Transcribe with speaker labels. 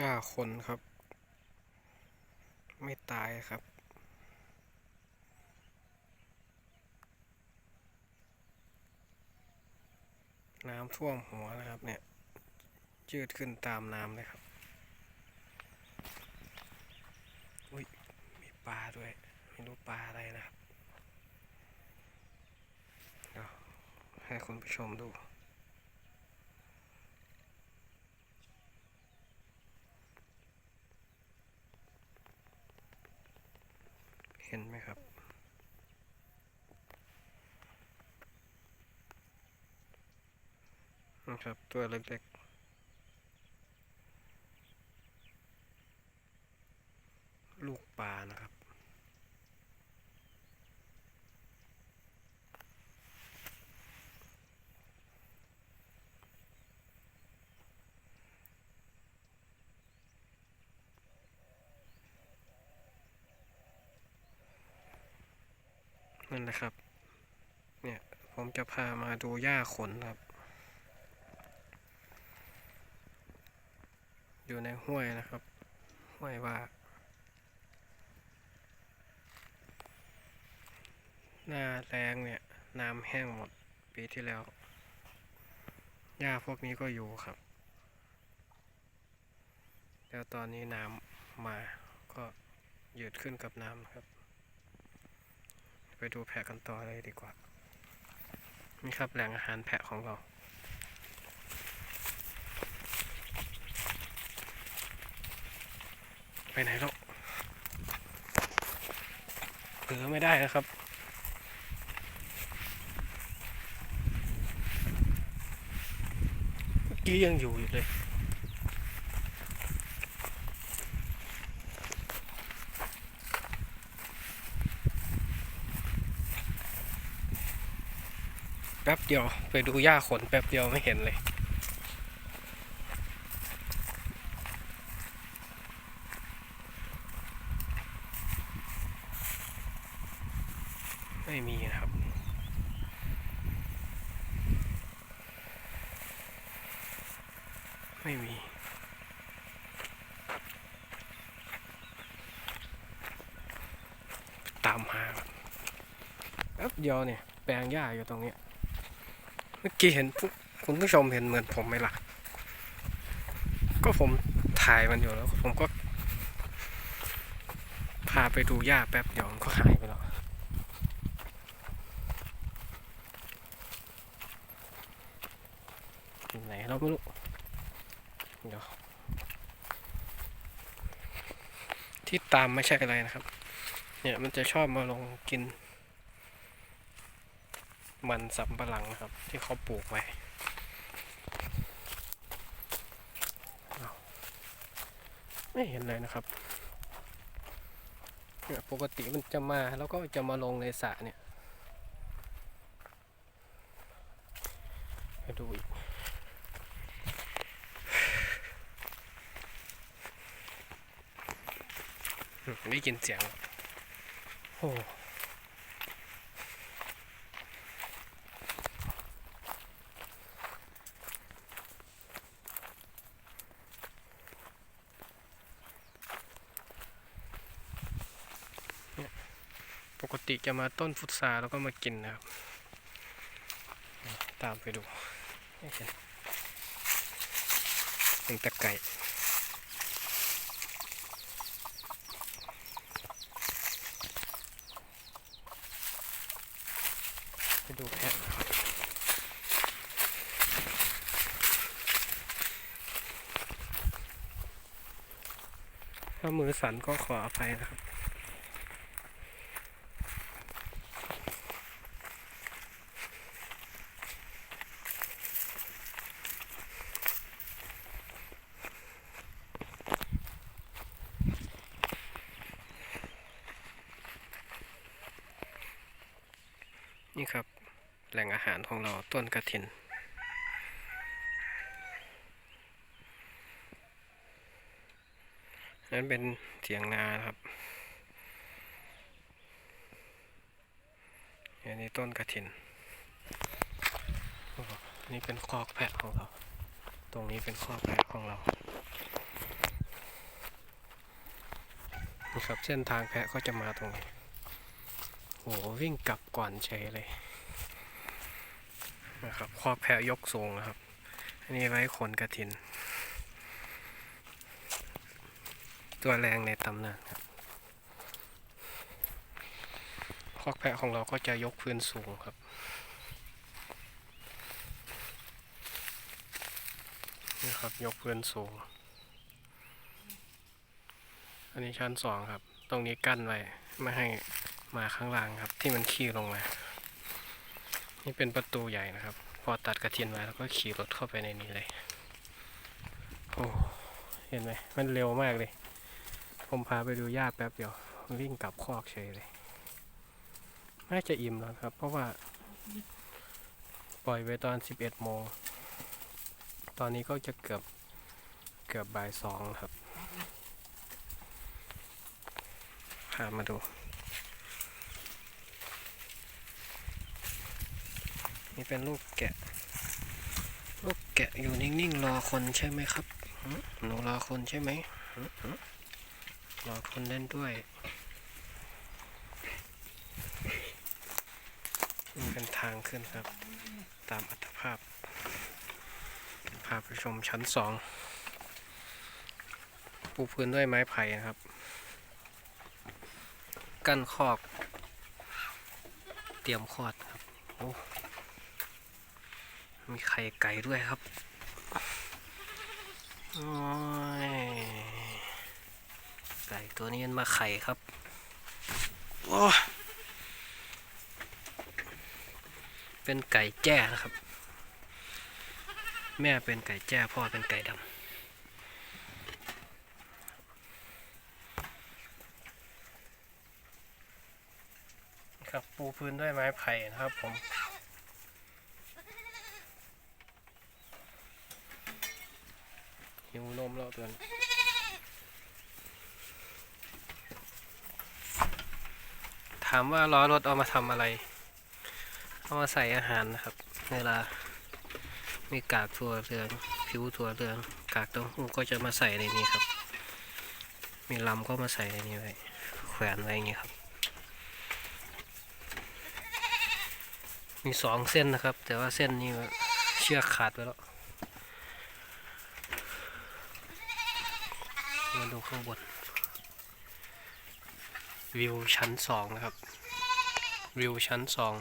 Speaker 1: หญ้าคนครับ ไม่ตายครับ น้ำท่วมหัวนะครับเนี่ย ยืดขึ้นตามน้ำเลยครับ อุ้ย มีปลาด้วย ไม่รู้ปลาอะไรนะครับเดี๋ยวให้คุณผู้ชมดู เห็นไหมครับ นะครับตัวเล็กๆ ลูกปลานะครับ นะครับ เนี่ยผมจะพามาดูหญ้าขนครับ อยู่ในห้วยนะครับ ห้วยว่า หน้าแรงเนี่ยน้ำแห้งหมดปีที่แล้ว หญ้าพวกนี้ก็อยู่ครับ แล้วตอนนี้น้ำมาก็หยุดขึ้นกับน้ำครับ ไปดูแพะกันต่อเลยดีกว่า นี่ครับแหล่งอาหารแพะของเรา ไปไหนแล้วเผลอไม่ได้นะครับเมื่อกี้ยังอยู่อยู่เลย ป๊บเดียว ไปดูหญ้าขนแป๊บเดียวไม่เห็นเลย ไม่มีนะครับไม่มีตามหาครับแป๊บเดียวเนี่ย แปลงหญ้าอยู่ตรงเนี้ย เมื่อกี้เห็นคุณผู้ชมเห็นเหมือนผมไหมล่ะ ก็ผมถ่ายมันอยู่แล้ว ผมก็ พาไปดูหญ้าแป๊บเดียวมันก็หายไปแล้วอยู่ไหนเราไม่รู้เดี๋ยวที่ตามไม่ใช่อะไรนะครับ เนี่ยมันจะชอบมาลงกิน มันสำปะหลังนะครับ ที่เขาปลูกไว้ไม่เห็นเลยนะครับปกติมันจะมาแล้วก็จะมาลงในสระเนี่ยไปดูอีกได้ยินเสียงโอ้ กติจะมาต้นฟุตซาแล้วก็มากินนะครับ ตามไปดูเห็นเป็นตะไก่ไปดูแพะถ้ามือสั่นก็ขออภัยนะครับ นี่ครับแหล่งอาหารของเราต้นกระถิน นั้นเป็นเถียงนานครับอันนี้ต้นกระถิน นี่เป็นคอกแพะของเรา ตรงนี้เป็นคอกแพะของเรานะครับเส้นทางแพะก็จะมาตรงนี้ หวิ่งกลับก่อนเฉยเลยนะครับคอกแพะยกสูงนะครับ อันนี้ไว้ขนกระถิน ตัวแรงในตำนานครับคอกแพะของเราก็จะยกพื้นสูงครับนี่ครับยกพื้นสูง อันนี้ชั้นสองครับ ตรงนี้กั้นไว้ ไม่ให้ มาข้างล่างครับ ที่มันขี่ลงมา นี่เป็นประตูใหญ่นะครับ พอตัดกระเทียนไว้แล้วก็ขี่รถเข้าไปในนี้เลย โอ้ เห็นไหม มันเร็วมากเลย ผมพาไปดูหญ้าแป๊บเดียว วิ่งกลับคอกเฉยเลย น่าจะอิ่มแล้วครับ เพราะว่า ปล่อยไว้ตอน 11 โมง ตอนนี้ก็จะเกือบเกือบบ่ายสองครับ พามาดู นี่เป็นลูกแกะ ลูกแกะอยู่นิ่งๆ รอคนใช่ไหมครับหนูรอคนใช่ไหมรอคนเล่นด้วยนี่เป็นทางขึ้นครับ ตามอัตภาพ พาไปชมชั้นสองปูพื้นด้วยไม้ไผ่นะครับ กั้นคอก เตรียมคอดครับโอ้ มีไข่ไก่ด้วยครับโอ้ยไก่ตัวนี้มันมาไข่ครับโอ้ยเป็นไก่แจ้นะครับ แม่เป็นไก่แจ้พ่อเป็นไก่ดำครับปูพื้นด้วยไม้ไผ่นะครับผม หิวนมแล้วตัวนี้ถามว่าล้อรถเอามาทำอะไร เอามาใส่อาหารนะครับ เวลา มีกากถั่วเหลือง ผิวถั่วเหลือง กากเต้าหู้ก็จะมาใส่ในนี้ครับ มีลำก็มาใส่ในนี้ไว้ แขวนไว้อย่างนี้ครับ มีสองเส้นนะครับ แต่ว่าเส้นนี้เชือกขาดไปแล้ว มาดูข้างบน วิวชั้นสองนะครับ วิวชั้นสอง